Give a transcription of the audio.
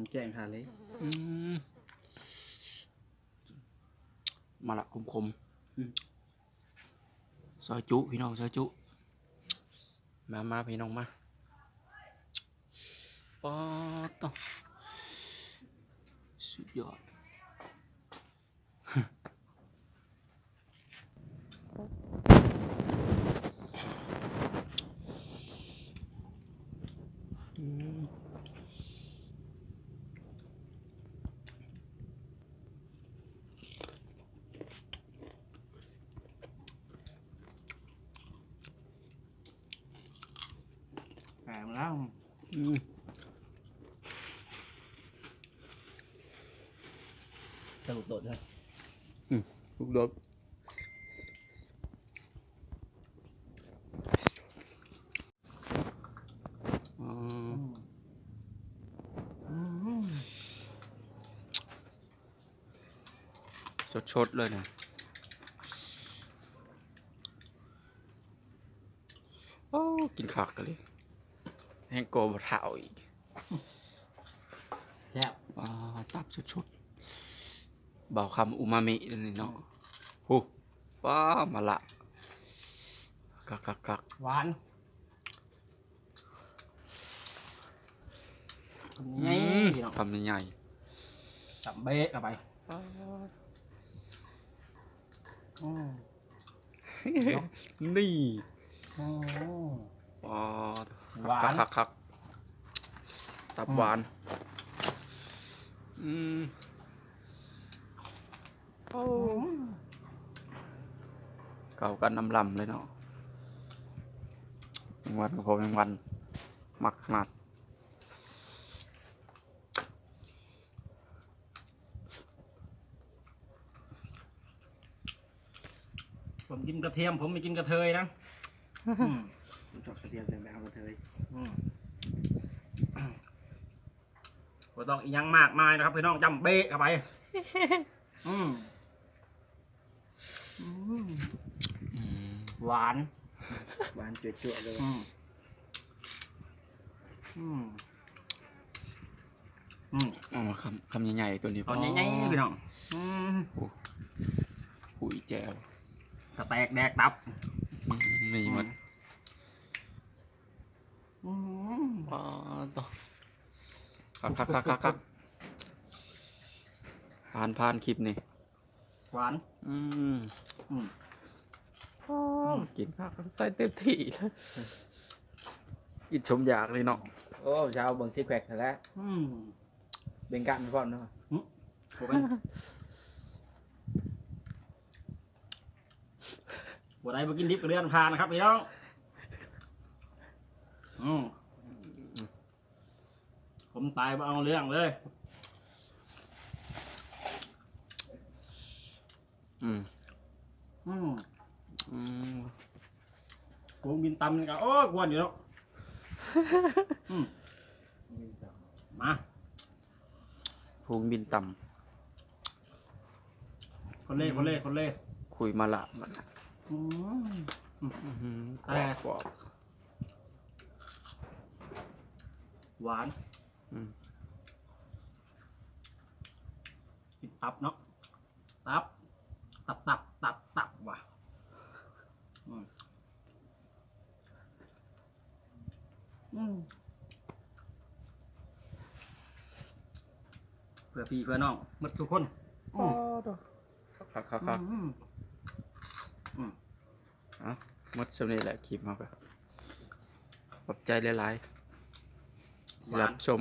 ผมแจ้งทานเลย อืมมาละคมคมๆซอยจุ พี่น้องซอยจุ มามาพี่น้องมาปอดต้องสุดยอด แหมแล้วอืมสรุปโดดเลยลูกโดดอ๋อชดๆเลยนะโอ้กินขากกันเลย แห้งโกบะเท้าอีกแซ่บอ่าตับชุดๆเบาคำอูมามิเลยนี่เนาะฮู้ว้ามาละกักกักกักหวานไงอืมพี่น้องคำใหญ่จับเบ๊ะเข้าไปๆอืมนี่อืมว้า หวาน คักคักๆตับอืมหวาน อืมโอ้เก่ากันน้ำลำเลยเนาะแมงวันของผมแมงวัน มักขนาดผมกินกระเทียม ผมไม่กินกระเทยนะอื มผมชอบกระเทียมแต่ไม่เอากระเทยอืมบ่ต้องอีหยังมากมายนะครับพี่น้องจำเบ๊ะเข้าไป อืมอืมอืมหวาน หวานจั่วๆเลยอืม อืม อืมเอามาคำคำใหญ่ๆตัวนี้ตอนใหญ่ๆพี่น้อง อืมหุยแจวสแต็กแดกตับอืมนี่มันอืม อ๋อต่อ คักคักคักคักคักผ่านผ่านคลิปนี่หวาน อืมอืมกินข้าวใส่เต็มที่เลยกินชมอยากเลยเนาะโอ้เช้าเบิ่งที่แขวกแล้วอืมเบ่งกะมันพร้อมเนาะผมเป็นบัวใดมากินดิบกับเรือนพานะครับพี่น้องอืม ผมตายมาเอาเรื่องเลย อืมอืมอืมผมบินตำนี่ก็โอ้ยกวนอยู่แล้วอืมมาพุงบินต่คนเล่คนเล่คนเล่ำคุยมาละมันน่ะอืม อื้อหือแต่ กรอบหวาน อืมกินตับเนาะ ตับ ตับตับตับตับว่ะอืมอืมเพื่อพี่เพื่อน้องหมดทุกคนอืมคักคักคักอืมอืมเอะหมดสำเร็จแหละคลิปมาก็ขอบใจหลายๆที่รับชม